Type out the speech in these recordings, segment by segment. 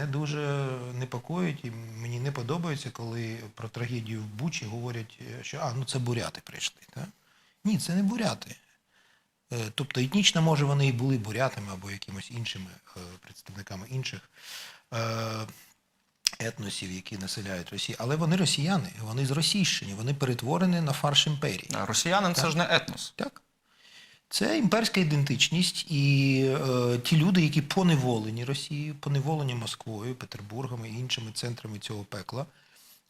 мене дуже непокоїть і мені не подобається, коли про трагедію в Бучі говорять, е, що а, ну це буряти прийшли. Так? Ні, це не буряти. Е, Тобто етнічно, може, вони і були бурятами або якимось іншими е, представниками інших етносів, які населяють Росію. Але вони росіяни, вони з Російщини, вони перетворені на фарш імперії. А Росіянин це ж не етнос. Так. Це імперська ідентичність, і е, ті люди, які поневолені Росією, поневолені Москвою, Петербургом і іншими центрами цього пекла,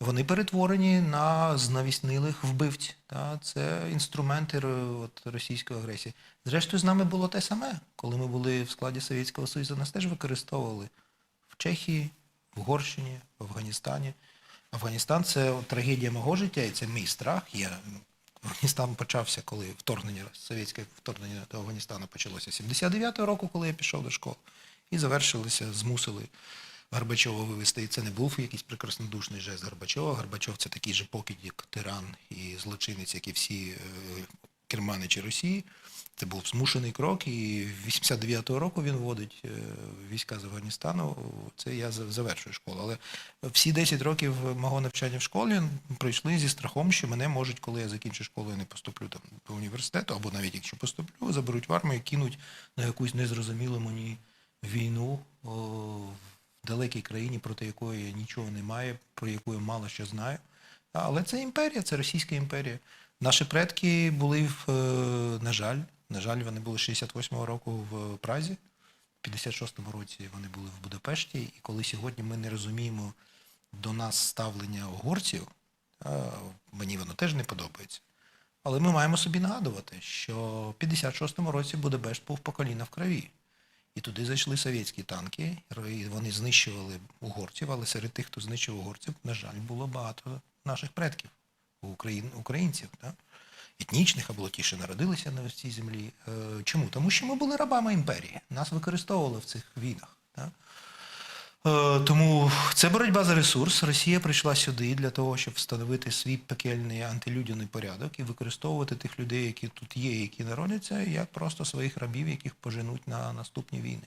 вони перетворені на знавіснилих вбивць. Та? Це інструменти от, російської агресії. Зрештою, з нами було те саме, коли ми були в складі Совєтського Союзу, нас теж використовували в Чехії, в Угорщині, в Афганістані. Афганістан це трагедія мого життя, і це мій страх. Я Афганістан почався, коли вторгнення совєтське вторгнення до Афганістану почалося 79-го року, коли я пішов до школи, і завершилися, змусили Горбачова вивести. І це не був якийсь прекраснодушний жест Горбачова. Горбачов це такий же покидік, тиран і злочинець, як і всі е, керманичі Росії. Це був змушений крок, і 89-го року він вводить е, війська з Афганістану. Це я завершую школу. Але всі 10 років мого навчання в школі пройшли зі страхом, що мене можуть, коли я закінчу школу і не поступлю там до університету, або навіть якщо поступлю, заберуть в армію, кинуть на якусь незрозумілу мені війну в далекій країні, проти якої нічого немає, про яку я мало що знаю. Але це імперія, це Російська імперія. Наші предки були, в, е, на жаль, на жаль, вони були 68-го року в Празі, в 56-му році вони були в Будапешті. І коли сьогодні ми не розуміємо до нас ставлення угорців, мені воно теж не подобається. Але ми маємо собі нагадувати, що в 56-му році Будапешт був по коліна в крові. І туди зайшли совєтські танки, і вони знищували угорців, але серед тих, хто знищив угорців, на жаль, було багато наших предків, україн, українців. да? Етнічних або ті, що народилися на цій землі. Е, Чому? Тому що ми були рабами імперії. Нас використовували в цих війнах. Так? Е, Тому це боротьба за ресурс. Росія прийшла сюди для того, щоб встановити свій пекельний антилюдяний порядок і використовувати тих людей, які тут є, які народяться, як просто своїх рабів, яких поженуть на наступні війни.